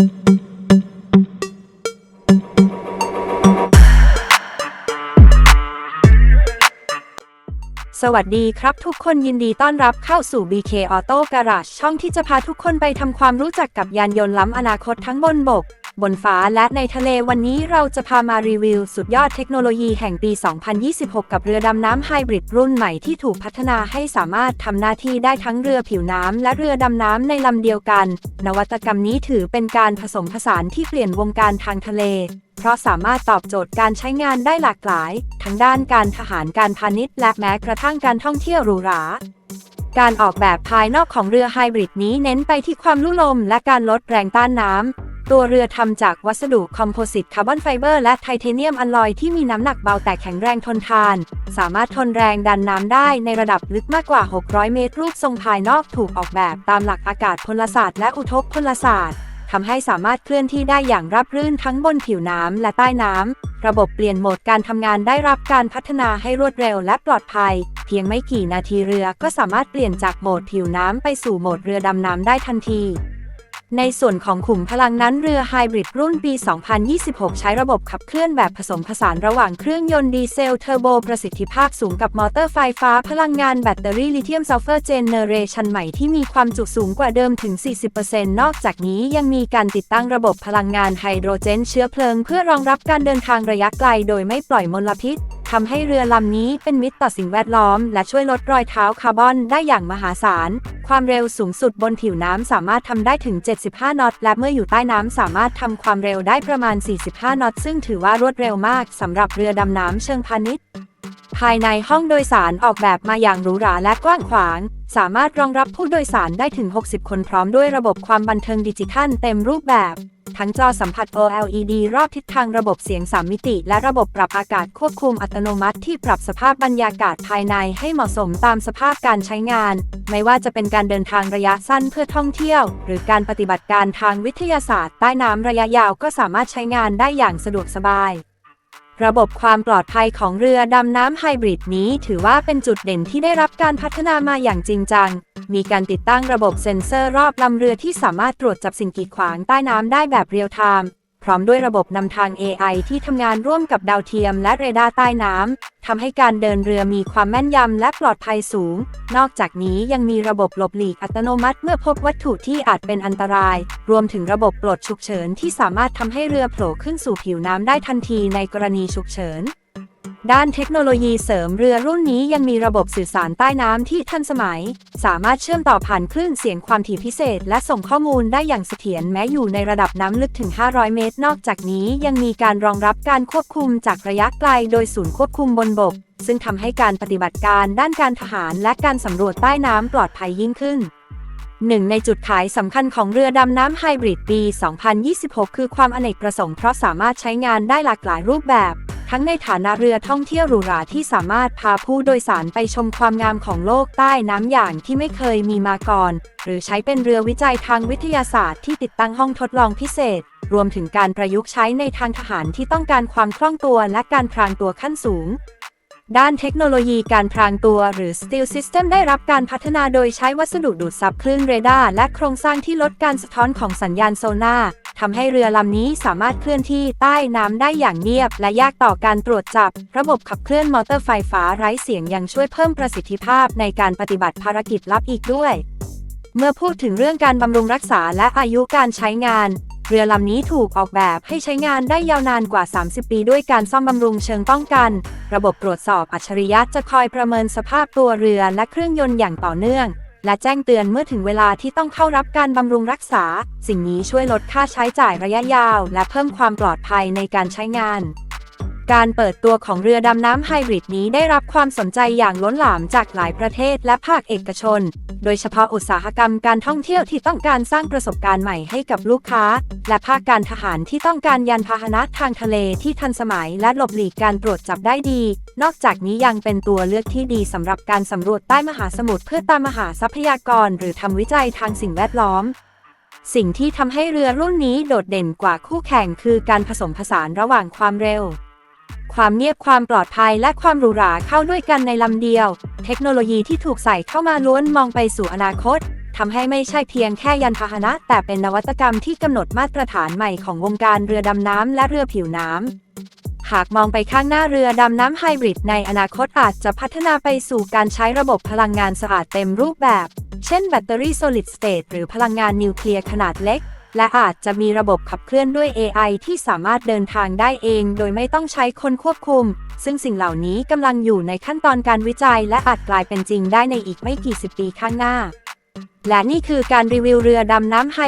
สวัสดีครับทุกคนยินดีต้อนรับเข้าสู่ BK Auto Garage ช่องที่จะพาทุกคนไปทำความรู้จักกับยานยนต์ล้ำอนาคตทั้งบนบก บนฟ้าและในทะเลวันนี้เราจะพามารีวิว สุดยอดเทคโนโลยีแห่งปี 2026 กับเรือดำน้ำไฮบริดรุ่นใหม่ที่ถูกพัฒนาให้สามารถทำหน้าที่ได้ทั้งเรือผิวน้ำและเรือดำน้ำในลำเดียวกัน นวัตกรรมนี้ถือเป็นการผสมผสานที่เปลี่ยนวงการทางทะเล เพราะสามารถตอบโจทย์การใช้งานได้หลากหลาย ทั้งด้านการทหารการพาณิชย์และแม้กระทั่งการท่องเที่ยวหรูหราการออกแบบภายนอกของเรือไฮบริดนี้เน้นไปที่ความลุ่ลมและการลดแรงต้านน้ำ ตัวเรือทำจากวัสดุคอมโพสิตคาร์บอนไฟเบอร์และไทเทเนียมอลลอยที่มีน้ำหนักเบาแต่แข็งแรงทนทาน สามารถทนแรงดันน้ำได้ในระดับลึกมากกว่า 600 เมตร รูปทรงภายนอกถูกออกแบบตามหลักอากาศพลศาสตร์และอุทกพลศาสตร์ทำให้สามารถเคลื่อนที่ได้อย่างราบรื่นทั้งบนผิวน้ำและใต้น้ำ ระบบเปลี่ยนโหมดการทำงานได้รับการพัฒนาให้รวดเร็วและปลอดภัย เพียงไม่กี่นาทีเรือก็สามารถเปลี่ยนจากโหมดผิวน้ำไปสู่โหมดเรือดำน้ำได้ทันที ในส่วนของขุมพลังนั้นเรือไฮบริดรุ่นปี 2026 ใช้ระบบขับเคลื่อนแบบผสมผสานระหว่างเครื่องยนต์ดีเซลเทอร์โบประสิทธิภาพสูงกับมอเตอร์ไฟฟ้าพลังงานแบตเตอรี่ลิเธียมซัลเฟอร์เจเนเรชันใหม่ที่มีความจุสูงกว่าเดิมถึง 40%นอกจากนี้ยังมีการติดตั้งระบบพลังงานไฮโดรเจนเชื้อเพลิง เพื่อรองรับการเดินทางระยะไกลโดยไม่ปล่อยมลพิษ ทำให้เรือลำนี้เป็นมิตรต่อสิ่งแวดล้อม และช่วยลดรอยเท้าคาร์บอนได้อย่างมหาศาล ความเร็วสูงสุดบนผิวน้ำสามารถทำได้ถึง 75 นอต และเมื่ออยู่ใต้น้ำสามารถทำความเร็วได้ประมาณ 45 นอต ซึ่งถือว่ารวดเร็วมากสำหรับเรือดำน้ำเชิงพาณิชย์ ภายในห้องโดยสารออกแบบมาอย่างหรูหราและกว้างขวาง สามารถรองรับผู้โดยสารได้ถึง 60 คนพร้อมด้วยระบบความบันเทิงดิจิทัลเต็มรูปแบบ ทั้งจอสัมผัส OLED รอบทิศทางระบบเสียง 3 มิติ และระบบปรับอากาศควบคุมอัตโนมัติที่ปรับสภาพบรรยากาศภายในให้เหมาะสมตามสภาพการใช้งาน ไม่ว่าจะเป็นการเดินทางระยะสั้นเพื่อท่องเที่ยว หรือการปฏิบัติการทางวิทยาศาสตร์ใต้น้ำระยะยาวก็สามารถใช้งานได้อย่างสะดวกสบาย ระบบความปลอดภัยของเรือดำน้ำไฮบริดนี้ถือว่าเป็นจุดเด่นที่ได้รับการพัฒนามาอย่างจริงจัง มีการติดตั้งระบบเซ็นเซอร์รอบลำเรือที่สามารถตรวจจับสิ่งกีดขวางใต้น้ำได้แบบเรียลไทม์ พร้อมด้วยระบบนำทาง AI ที่ทำงานร่วมกับดาวเทียมและเรดาร์ใต้น้ำทำให้การเดินเรือมีความแม่นยำและปลอดภัยสูง นอกจากนี้ยังมีระบบหลบหลีกอัตโนมัติเมื่อพบวัตถุที่อาจเป็นอันตราย รวมถึงระบบปลดฉุกเฉินที่สามารถทำให้เรือโผล่ขึ้นสู่ผิวน้ำได้ทันทีในกรณีฉุกเฉิน ด้านเทคโนโลยีเสริมเรือรุ่นนี้ยังมีระบบสื่อสารใต้น้ำที่ทันสมัย สามารถเชื่อมต่อผ่านคลื่นเสียงความถี่พิเศษ และส่งข้อมูลได้อย่างเสถียรแม้อยู่ในระดับน้ำลึกถึง 500 เมตร นอกจากนี้ยังมีการรองรับการควบคุมจากระยะไกลโดยศูนย์ควบคุมบนบก ซึ่งทำให้การปฏิบัติการด้านการทหารและการสำรวจใต้น้ำปลอดภัยยิ่งขึ้นหนึ่งในจุดขายสำคัญของเรือดำน้ำไฮบริดปี 2026 คือความอเนกประสงค์เพราะสามารถใช้งานได้หลากหลายรูปแบบ ทั้งในฐานะเรือท่องเที่ยวหรูหราที่สามารถพาผู้โดยสารไปชมความงามของโลกใต้น้ำอย่างที่ไม่เคยมีมาก่อน หรือใช้เป็นเรือวิจัยทางวิทยาศาสตร์ที่ติดตั้งห้องทดลองพิเศษ รวมถึงการประยุกต์ใช้ในทางทหารที่ต้องการความคล่องตัวและการพรางตัวขั้นสูง ด้านเทคโนโลยีการพรางตัวหรือ Steel System ได้รับการพัฒนาโดยใช้วัสดุดูดซับคลื่นเรดาร์และโครงสร้างที่ลดการสะท้อนของสัญญาณโซนาร์ทำให้เรือลำนี้สามารถเคลื่อนที่ใต้น้ำได้อย่างเงียบ และยากต่อการตรวจจับ ระบบขับเคลื่อนมอเตอร์ไฟฟ้าไร้เสียงยังช่วยเพิ่มประสิทธิภาพในการปฏิบัติภารกิจลับอีกด้วย เมื่อพูดถึงเรื่องการบำรุงรักษาและอายุการใช้งาน เรือลำนี้ถูกออกแบบให้ใช้งานได้ยาวนานกว่า 30 ปีด้วยการซ่อมบำรุงเชิงป้องกัน ระบบตรวจสอบอัจฉริยะจะคอยประเมินสภาพตัวเรือและเครื่องยนต์อย่างต่อเนื่อง และแจ้งเตือนเมื่อถึงเวลาที่ต้องเข้ารับการบำรุงรักษา สิ่งนี้ช่วยลดค่าใช้จ่ายระยะยาว และเพิ่มความปลอดภัยในการใช้งาน การเปิดตัวของเรือดำน้ำไฮบริดนี้ได้รับความสนใจอย่างล้นหลามจากหลายประเทศและภาคเอกชน โดยเฉพาะอุตสาหกรรมการท่องเที่ยวที่ต้องการสร้างประสบการณ์ใหม่ให้กับลูกค้า และภาคการทหารที่ต้องการยานพาหนะทางทะเลที่ทันสมัยและหลบหลีกการตรวจจับได้ดี นอกจากนี้ยังเป็นตัวเลือกที่ดีสำหรับการสำรวจใต้มหาสมุทรเพื่อตามหาทรัพยากร หรือทำวิจัยทางสิ่งแวดล้อมสิ่งที่ทำให้เรือรุ่นนี้โดดเด่นกว่าคู่แข่งคือการผสมผสานระหว่างความเร็ว ความเงียบความปลอดภัยและความหรูหราเข้าด้วยกันในลำเดียว เทคโนโลยีที่ถูกใส่เข้ามาล้วนมองไปสู่อนาคตทำให้ไม่ใช่เพียงแค่ยานพาหนะ แต่เป็นนวัตกรรมที่กำหนดมาตรฐานใหม่ของวงการเรือดำน้ำและเรือผิวน้ำ หากมองไปข้างหน้าเรือดำน้ำไฮบริดในอนาคตอาจจะพัฒนาไปสู่การใช้ระบบพลังงานสะอาดเต็มรูปแบบ เช่นแบตเตอรี่ solid state หรือพลังงานนิวเคลียร์ขนาดเล็ก และอาจจะมีระบบขับเคลื่อนด้วย AI ที่สามารถเดินทางได้เอง โดยไม่ต้องใช้คนควบคุม ซึ่งสิ่งเหล่านี้กำลังอยู่ในขั้นตอนการวิจัย และอาจกลายเป็นจริงได้ในอีกไม่กี่สิบปีข้างหน้า และนี่คือการรีวิวเรือดำน้ำไฮ